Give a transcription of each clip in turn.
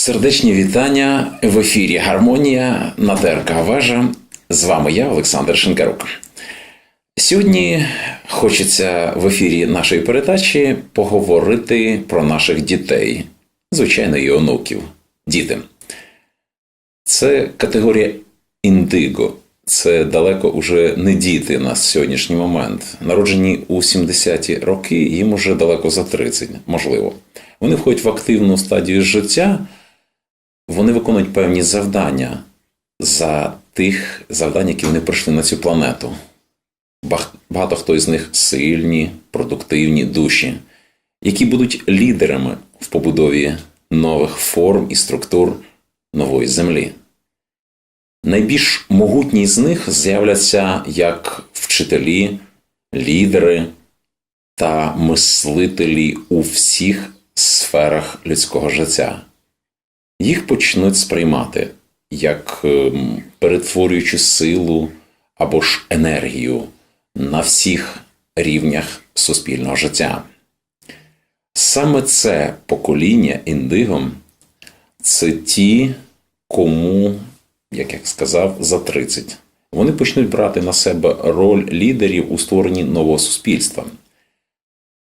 Сердечні вітання в ефірі Гармонія на ТРК Вежа. З вами я, Олександр Шинкарук. Сьогодні хочеться в ефірі нашої передачі поговорити про наших дітей, звичайно, і онуків. Діти. Це категорія індиго. Це далеко уже не діти на сьогоднішній момент. Народжені у 70-ті роки, їм уже далеко за 30, можливо. Вони входять в активну стадію життя, вони виконують певні завдання за тих завдань, які вони прийшли на цю планету. Багато хто із них сильні, продуктивні душі, які будуть лідерами в побудові нових форм і структур нової землі. Найбільш могутні з них з'являться як вчителі, лідери та мислителі у всіх сферах людського життя. Їх почнуть сприймати як ем, перетворюючу силу або ж енергію на всіх рівнях суспільного життя. Саме це покоління індиго це ті, кому, як я сказав, за 30. Вони почнуть брати на себе роль лідерів у створенні нового суспільства.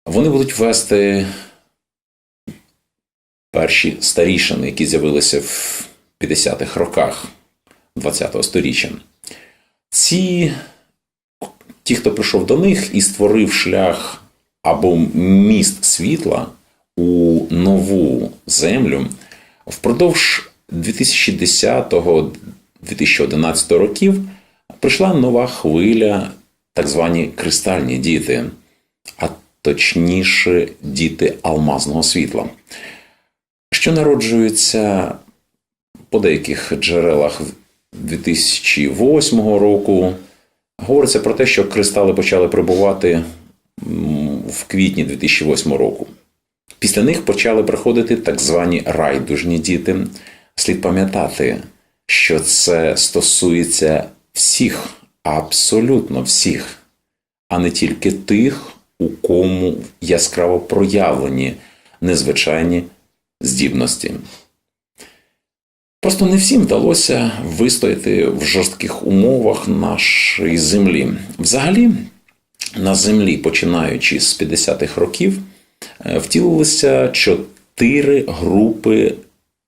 Вони будуть вести перші старішини, які з'явилися в 50-х роках ХХ століття. Ці ті, хто прийшов до них і створив шлях або міст світла у нову землю, впродовж 2010-2011 років прийшла нова хвиля, так звані кристальні діти, а точніше, діти алмазного світла, що народжуються по деяких джерелах 2008 року. Говориться про те, що кристали почали прибувати в квітні 2008 року. Після них почали приходити так звані райдужні діти. Слід пам'ятати, що це стосується всіх, абсолютно всіх, а не тільки тих, у кому яскраво проявлені незвичайні здібності. Просто не всім вдалося вистояти в жорстких умовах нашої землі. Взагалі, на землі, починаючи з 50-х років, е, втілилися чотири групи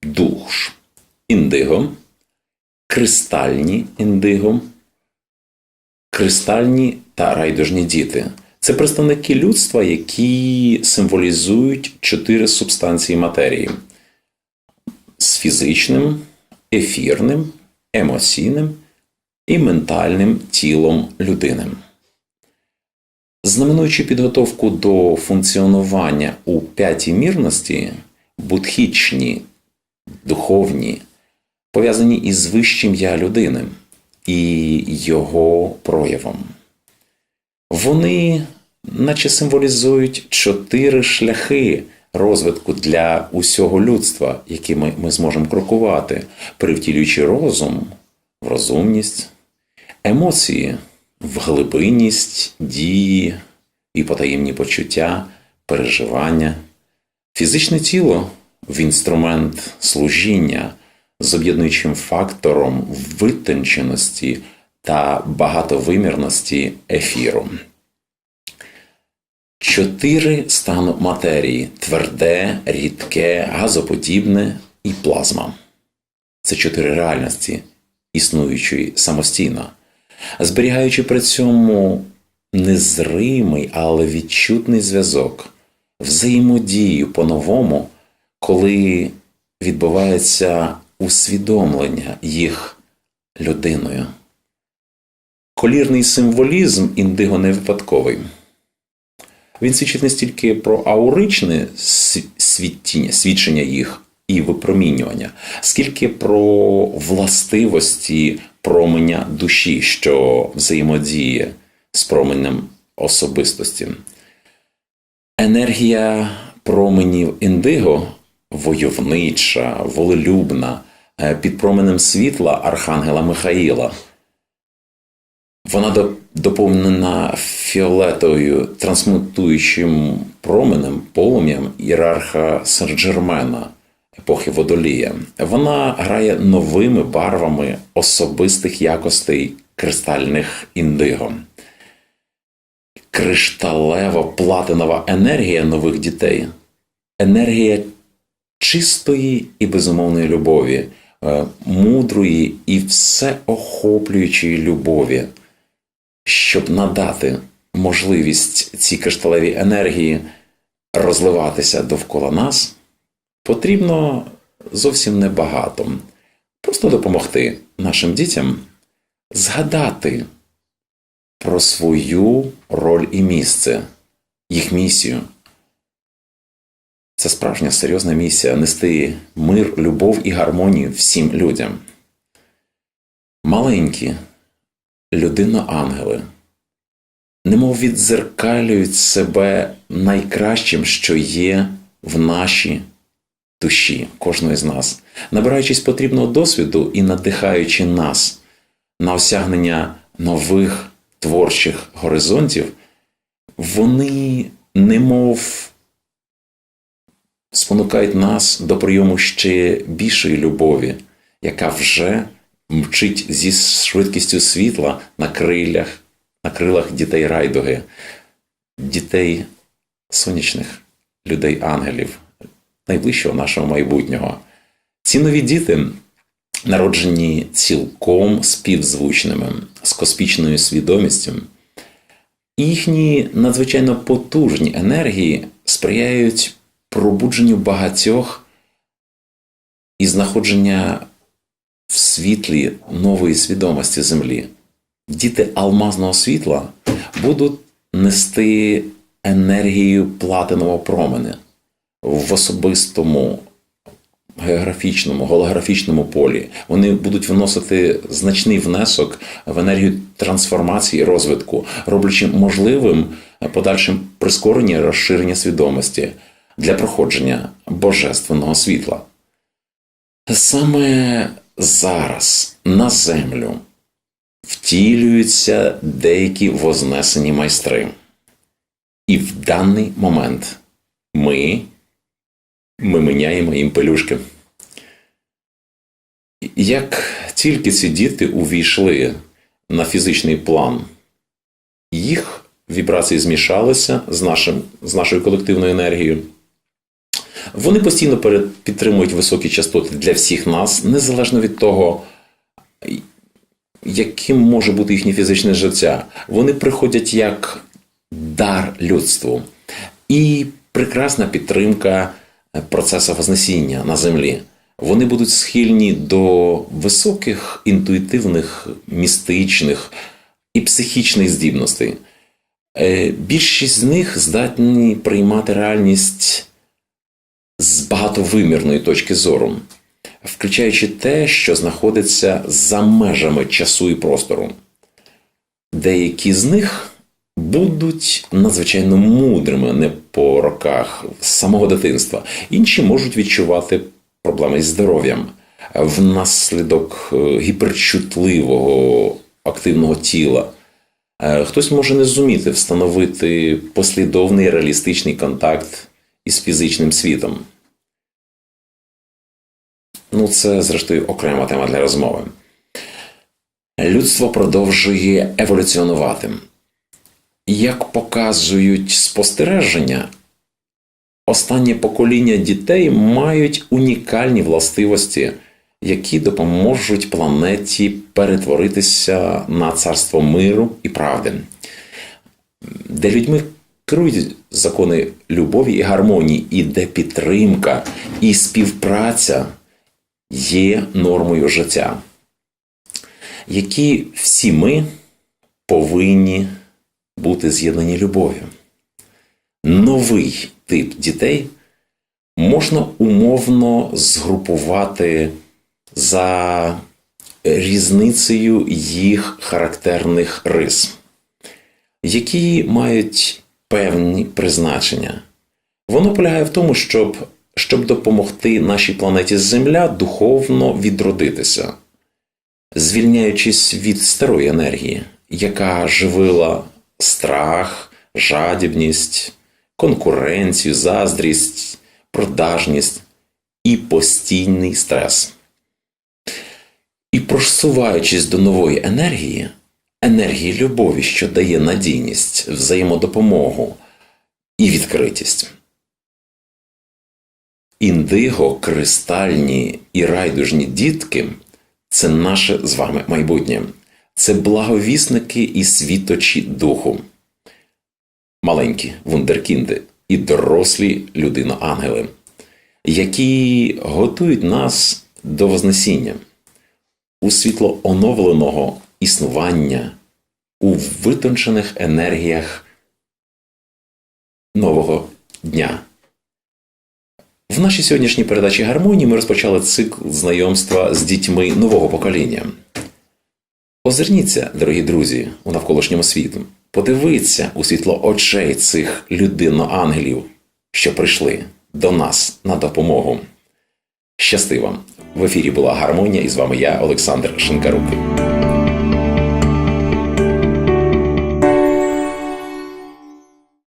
душ: індиго, кристальні індиго, кристальні та райдужні діти. Це представники людства, які символізують чотири субстанції матерії з фізичним, ефірним, емоційним і ментальним тілом людини. Знаменуючи підготовку до функціонування у п'ятій мірності, будхічні, духовні, пов'язані із вищим я людини і його проявом. Вони, наче символізують чотири шляхи розвитку для усього людства, якими ми зможемо крокувати, привтілюючи розум в розумність, емоції в глибинність, дії і потаємні почуття, переживання, фізичне тіло в інструмент служіння з об'єднуючим фактором витонченості та багатовимірності ефіру. Чотири стану матерії тверде, рідке, газоподібне і плазма. Це чотири реальності, існуючої самостійно, зберігаючи при цьому незримий, але відчутний зв'язок, взаємодію по-новому, коли відбувається усвідомлення їх людиною. Колірний символізм індиго не випадковий. Він свідчить не стільки про ауричне сві- світіння, свідчення їх і випромінювання, скільки про властивості променя душі, що взаємодіє з променем особистості. Енергія променів індиго войовнича, волелюбна, е, під променем світла Архангела Михаїла. Вона доповнена фіолетовою трансмутуючим променем, полум'ям ієрарха Сен-Джермена, епохи водолія. Вона грає новими барвами особистих якостей кристальних індиго. Кришталево-платинова енергія нових дітей, енергія чистої і безумовної любові, е, мудрої і всеохоплюючої любові, щоб надати можливість цій кришталевій енергії розливатися довкола нас, потрібно зовсім небагато. Просто допомогти нашим дітям згадати про свою роль і місце, їх місію. Це справжня серйозна місія нести мир, любов і гармонію всім людям. Маленькі людино-ангели, немов відзеркалюють себе найкращим, що є в нашій душі кожної з нас, набираючись потрібного досвіду і надихаючи нас на осягнення нових творчих горизонтів, вони немов спонукають нас до прийому ще більшої любові, яка вже мчить зі швидкістю світла на крилях, на крилах дітей райдуги, дітей сонячних, людей ангелів, найближчого нашого майбутнього. Ці нові діти народжені цілком співзвучними, з космічною свідомістю. Їхні надзвичайно потужні енергії сприяють пробудженню багатьох і знаходження в світлі нової свідомості Землі. Діти алмазного світла будуть нести енергію платинового променя в особистому географічному, голографічному полі. Вони будуть вносити значний внесок в енергію трансформації і розвитку, роблячи можливим подальшим прискорення розширення свідомості для проходження божественного світла. Саме зараз на землю втілюються деякі вознесені майстри. І в даний момент ми ми міняємо їм пелюшки. Як тільки ці діти увійшли на фізичний план, їх вібрації змішалися з, нашим, з нашою колективною енергією. Вони постійно підтримують високі частоти для всіх нас, незалежно від того, яким може бути їхнє фізичне життя. Вони приходять як дар людству і прекрасна підтримка процесу Вознесіння на землі. Вони будуть схильні до високих інтуїтивних, містичних і психічних здібностей. Е, більшість з них здатні приймати реальність з багатовимірної точки зору, включаючи те, що знаходиться за межами часу і простору. Деякі з них будуть надзвичайно мудрими не по роках з самого дитинства, інші можуть відчувати проблеми із здоров'ям внаслідок е, гіперчутливого активного тіла. Е, хтось може не зуміти встановити послідовний реалістичний контакт із фізичним світом. Ну, це, зрештою, окрема тема для розмови. Людство продовжує еволюціонувати. Як показують спостереження, останнє покоління дітей мають унікальні властивості, які допоможуть планеті перетворитися на царство миру і правди, де людьми керують закони любові і гармонії, і де підтримка і співпраця є нормою життя, які всі ми повинні бути з'єднані любов'ю. Новий тип дітей можна умовно згрупувати за різницею їх характерних рис, які мають певні призначення. Воно полягає в тому, щоб щоб допомогти нашій планеті Земля духовно відродитися, звільняючись від старої енергії, яка живила страх, жадібність, конкуренцію, заздрість, продажність і постійний стрес. І просуваючись до нової енергії, енергії любові, що дає надійність, взаємодопомогу і відкритість. Індиго, кристальні і райдужні дітки це наше з вами майбутнє. Це благовісники і світочі духу. Маленькі вундеркінди і дорослі людино-ангели, які готують нас до Вознесіння у світло оновленого існування у витончених енергіях нового дня. В нашій сьогоднішній передачі гармонії ми розпочали цикл знайомства з дітьми нового покоління. Озирніться, дорогі друзі, у навколишньому світу. Подивіться у світло очей цих людино-ангелів, що прийшли до нас на допомогу. Щасти вам! В ефірі була гармонія, і з вами я, Олександр Шинкарук.